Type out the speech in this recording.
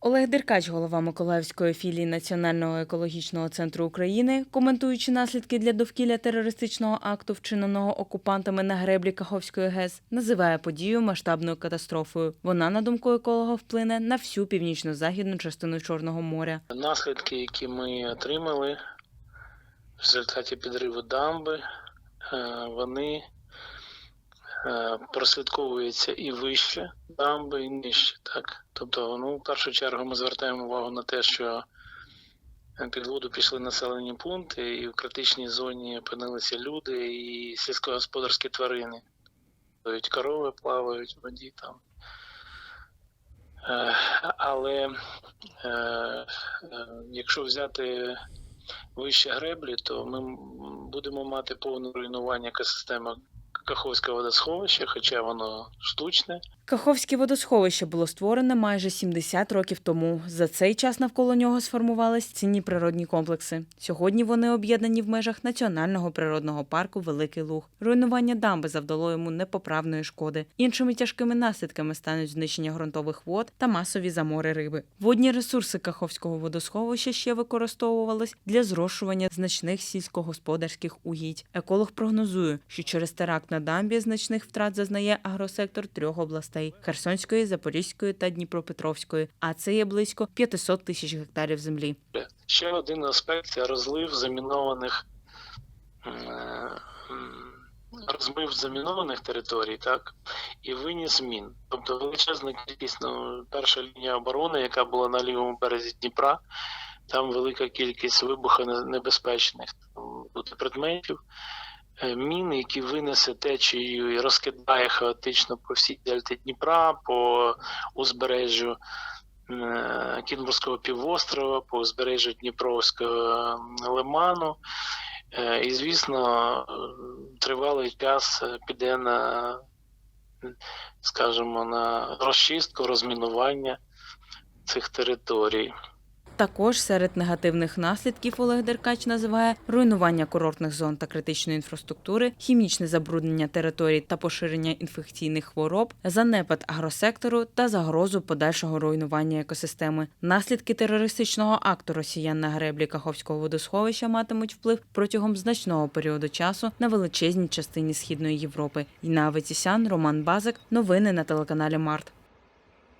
Олег Деркач, голова Миколаївської філії Національного екологічного центру України, коментуючи наслідки для довкілля терористичного акту, вчиненого окупантами на греблі Каховської ГЕС, називає подію масштабною катастрофою. Вона, на думку еколога, вплине на всю північно-західну частину Чорного моря. Наслідки, які ми отримали в результаті підриву дамби, е, вони е, прослідковуються і вище дамби, і нижче. Так? Тобто, ну, в першу чергу ми звертаємо увагу на те, що під воду пішли населені пункти, і в критичній зоні опинилися люди і сільськогосподарські тварини. Плавають Корови плавають в воді там. Е, Але е, якщо взяти вище греблі, то ми будемо мати повне руйнування екосистеми Каховського водосховище, хоча воно штучне. Каховське водосховище було створене майже 70 років тому. За цей час навколо нього сформувались цінні природні комплекси. Сьогодні вони об'єднані в межах національного природного парку Великий Луг. Руйнування дамби завдало йому непоправної шкоди. Іншими тяжкими наслідками стануть знищення ґрунтових вод та масові замори риби. Водні ресурси Каховського водосховища ще використовувались для зрошування значних сільськогосподарських угідь. Еколог прогнозує, що через теракт на дамбі значних втрат зазнає агросектор трьох областей: Херсонської, Запорізької та Дніпропетровської. А це є близько 500 тисяч гектарів землі. Ще один аспект це розлив замінованих е, розмив замінованих територій, так, і виніс мін. Тобто величезна кількість, ну, перша лінія оборони, яка була на лівому березі Дніпра, там велика кількість вибухонебезпечних предметів. Е, Мін, які винесе течією і розкидає хаотично по всій дельті Дніпра, по узбережжю е, Кінбурзького півострова, по узбережжю Дніпровського лиману. Е, І, звісно, тривалий час піде на, скажімо, на розчистку, розмінування цих територій. Також серед негативних наслідків Олег Деркач називає руйнування курортних зон та критичної інфраструктури, хімічне забруднення територій та поширення інфекційних хвороб, занепад агросектору та загрозу подальшого руйнування екосистеми. Наслідки терористичного акту росіян на греблі Каховського водосховища матимуть вплив протягом значного періоду часу на величезній частині східної Європи. Інна Аветісян, Роман Базик. Новини на телеканалі Март.